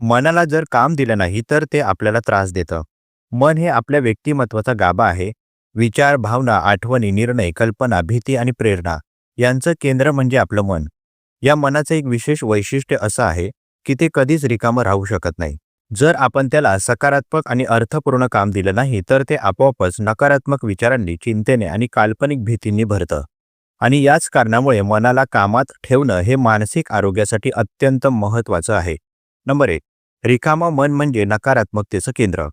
मनाला जर काम दिलं नाही तर ते आपल्याला त्रास देतं. मन हे आपल्या व्यक्तिमत्वाचा गाभा आहे. विचार भावना आठवणी निर्णय कल्पना भीती आणि प्रेरणा यांचं केंद्र म्हणजे आपलं मन. या मनाचं एक विशेष वैशिष्ट्य असं आहे की ते कधीच रिकामं राहू शकत नाही. जर आपण त्याला सकारात्मक आणि अर्थपूर्ण काम दिलं नाही तर ते आपोआपच नकारात्मक विचारांनी चिंतेने आणि काल्पनिक भीतींनी भरतं. आणि याच कारणामुळे मनाला कामात ठेवणं हे मानसिक आरोग्यासाठी अत्यंत महत्त्वाचं आहे. नंबर एक रिकामं मन म्हणजे नकारात्मकतेचं केंद्र.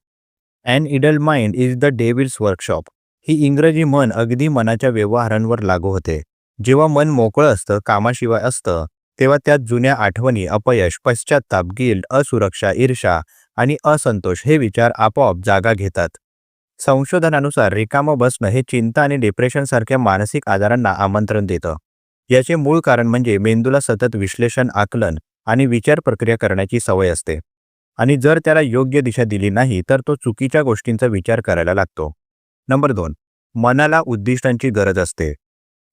And idle mind is the devil's workshop ही इंग्रजी मन अगदी मनाच्या व्यवहारांवर लागू होते. जेव्हा मन मोकळं असतं कामाशिवाय असतं तेव्हा त्यात जुन्या आठवणी अपयश पश्चाताप गिल्ड असुरक्षा ईर्षा आणि असंतोष हे विचार आपोआप जागा घेतात. संशोधनानुसार रिकामं बसणं हे चिंता आणि डिप्रेशनसारख्या मानसिक आजारांना आमंत्रण देतं. याचे मूळ कारण म्हणजे मेंदूला सतत विश्लेषण आकलन आणि विचार प्रक्रिया करण्याची सवय असते. आणि जर त्याला योग्य दिशा दिली नाही तर तो चुकीच्या गोष्टींचा विचार करायला लागतो. नंबर दोन मनाला उद्दिष्टांची गरज असते.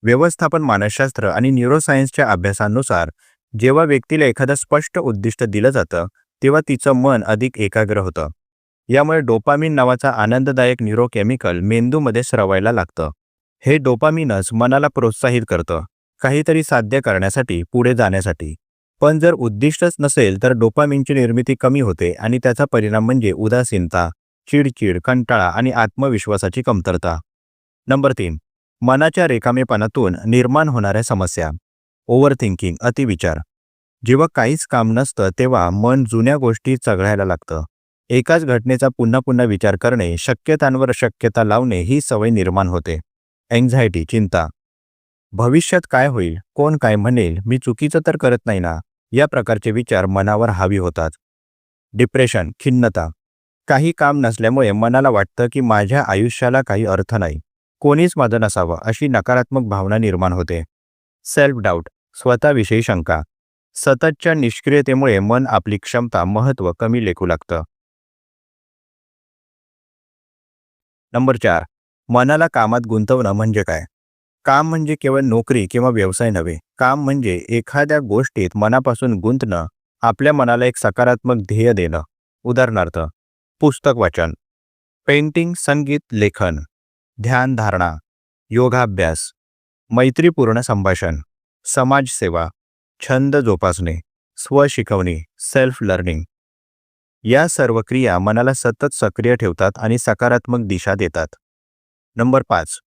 व्यवस्थापन मानसशास्त्र आणि न्यूरोसायन्सच्या अभ्यासानुसार जेव्हा व्यक्तीला एखादं स्पष्ट उद्दिष्ट दिलं जातं तेव्हा तिचं मन अधिक एकाग्र होतं. यामुळे डोपामिन नावाचा आनंददायक न्यूरोकेमिकल मेंदूमध्ये स्रवायला लागतं. हे डोपामिनच मनाला प्रोत्साहित करतं काहीतरी साध्य करण्यासाठी पुढे जाण्यासाठी. पण जर उद्दिष्टच नसेल तर डोपामिनची निर्मिती कमी होते आणि त्याचा परिणाम म्हणजे उदासीनता चिडचिड कंटाळा आणि आत्मविश्वासाची कमतरता. नंबर तीन मनाच्या रेकामेपणातून निर्माण होणाऱ्या समस्या. ओव्हर थिंकिंग अतिविचार. जेव्हा काहीच काम नसतं तेव्हा मन जुन्या गोष्टी चघळायला लागतं. एकाच घटनेचा पुन्हा पुन्हा विचार करणे शक्यतांवर शक्यता लावणे ही सवय निर्माण होते. अँझायटी चिंता. भविष्यात काय होईल? कोण काय म्हणेल? मी चुकीचं तर करत नाही ना? या प्रकारचे विचार मनावर हावी होतात. डिप्रेशन खिन्नता. काही काम नसल्यामुळे मनाला वाटतं की माझ्या आयुष्याला काही अर्थ नाही. कोणीच माझं नसावं अशी नकारात्मक भावना निर्माण होते. सेल्फ डाऊट स्वतःविषयी शंका. सततच्या निष्क्रियतेमुळे मन आपली क्षमता महत्त्व कमी लेखू लागतं. नंबर चार. मनाला कामात गुंतवणं म्हणजे काय? काम म्हणजे केवळ नोकरी किंवा व्यवसाय नव्हे. काम म्हणजे एखाद्या गोष्टीत मनापासून गुंतणं आपल्या मनाला एक सकारात्मक ध्येय देणं. उदाहरणार्थ पुस्तक वाचन पेंटिंग संगीत लेखन ध्यान धारणा योगाभ्यास मैत्रीपूर्ण संभाषण समाजसेवा छंद जोपासणे स्वशिकवणी सेल्फ लर्निंग या सर्व क्रिया मनाला सतत सक्रिय ठेवतात आणि सकारात्मक दिशा देतात. नंबर पाच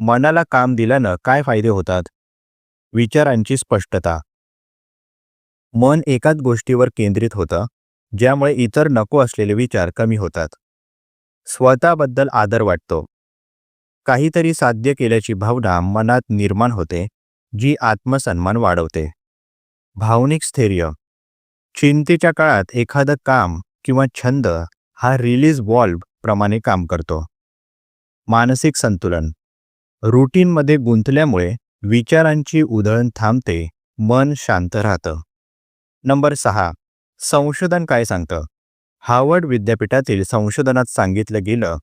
मनाला काम दिल्यानं काय फायदे होतात? विचारांची स्पष्टता. मन एकाच गोष्टीवर केंद्रित होतं ज्यामुळे इतर नको असलेले विचार कमी होतात. स्वतःबद्दल आदर वाटतो. काहीतरी साध्य केल्याची भावना मनात निर्माण होते जी आत्मसन्मान वाढवते. भावनिक स्थैर्य. चिंतेच्या काळात एखादं काम किंवा छंद हा रिलीज वॉल्व प्रमाणे काम करतो. मानसिक संतुलन. रुटीनमध्ये गुंतल्यामुळे विचारांची उधळण थांबते मन शांत राहतं. नंबर सहा संशोधन काय सांगतं? हार्वर्ड विद्यापीठातील संशोधनात सांगितलं गेलं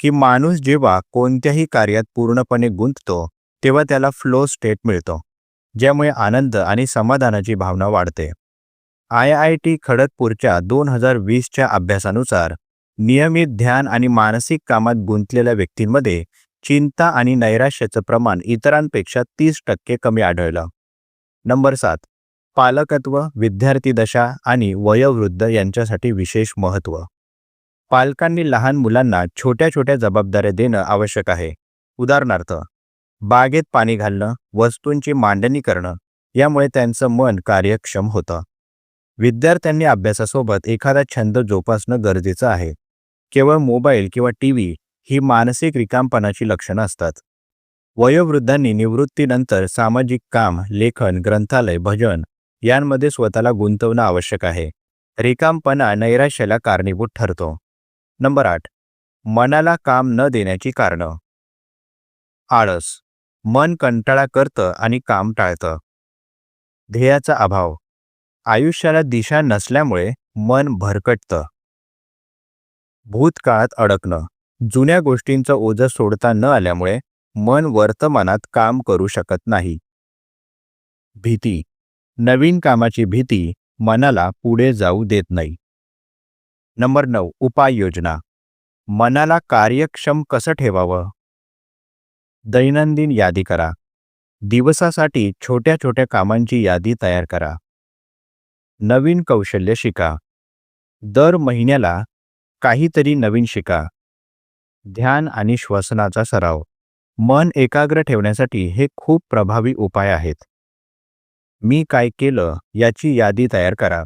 की माणूस जेव्हा कोणत्याही कार्यात पूर्णपणे गुंततो तेव्हा त्याला फ्लो स्टेट मिळतो ज्यामुळे आनंद आणि समाधानाची भावना वाढते. आय आय टी खडगपूरच्या दोन हजार वीसच्या अभ्यासानुसार नियमित ध्यान आणि मानसिक कामात गुंतलेल्या व्यक्तींमध्ये चिंता आणि नैराश्याचं प्रमाण इतरांपेक्षा तीस टक्के कमी आढळलं. नंबर सात पालकत्व विद्यार्थी दशा आणि वयोवृद्ध यांच्यासाठी विशेष महत्त्व. पालकांनी लहान मुलांना छोट्या छोट्या जबाबदाऱ्या देणं आवश्यक आहे. उदाहरणार्थ बागेत पाणी घालणं वस्तूंची मांडणी करणं यामुळे त्यांचं मन कार्यक्षम होतं. विद्यार्थ्यांनी अभ्यासासोबत एखादा छंद जोपासणं गरजेचं आहे. केवळ मोबाईल किंवा टी व्ही ही मानसिक रिकामपणाची लक्षणं असतात. वयोवृद्धांनी निवृत्तीनंतर सामाजिक काम लेखन ग्रंथालय भजन यांमध्ये स्वतःला गुंतवणं आवश्यक आहे. रिकामपणा नैराश्याला कारणीभूत ठरतो. नंबर आठ. मनाला काम न देण्याची कारणं. आळस. मन कंटाळा करतं आणि काम टाळतं. ध्येयाचा अभाव. आयुष्याला दिशा नसल्यामुळे मन भरकटतं. भूतकाळात अडकणं. जुन्या गोष्टींचं ओझं सोडता न आल्यामुळे मन वर्तमानात काम करू शकत नाही. भीती. नवीन कामाची भीती मनाला पुढे जाऊ देत नाही. नंबर नऊ. उपाययोजना मनाला कार्यक्षम कसं ठेवावं? दैनंदिन यादी करा. दिवसासाठी छोट्या छोट्या कामांची यादी तयार करा. नवीन कौशल्य शिका. दर महिन्याला काहीतरी नवीन शिका. ध्यान आणि श्वसनाचा सराव. मन एकाग्र ठेवण्यासाठी हे खूप प्रभावी उपाय आहेत. मी काय केलं याची यादी तयार करा.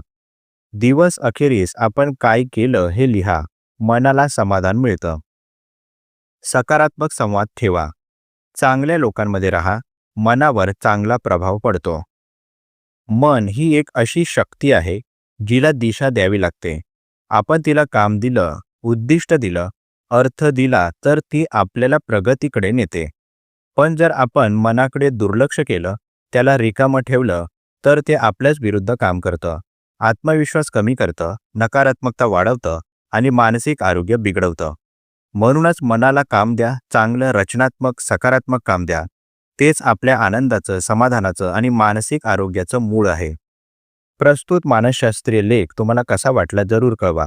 दिवस अखेरीस आपण काय केलं हे लिहा. मनाला समाधान मिळतं. सकारात्मक संवाद ठेवा. चांगल्या लोकांमध्ये राहा. मनावर चांगला प्रभाव पडतो. मन ही एक अशी शक्ती आहे जिला दिशा द्यावी लागते. आपण तिला काम दिलं उद्दिष्ट दिलं अर्थ दिला तर ती आपल्याला प्रगतीकडे नेते. पण जर आपण मनाकडे दुर्लक्ष केलं त्याला रिकामं ठेवलं तर ते आपल्याच विरुद्ध काम करतं. आत्मविश्वास कमी करतं नकारात्मकता वाढवतं आणि मानसिक आरोग्य बिघडवतं. म्हणूनच मनाला काम द्या चांगलं रचनात्मक सकारात्मक काम द्या. तेच आपल्या आनंदाचं समाधानाचं आणि मानसिक आरोग्याचं मूळ आहे. प्रस्तुत मानसशास्त्रीय लेख तुम्हाला कसा वाटला जरूर कळवा.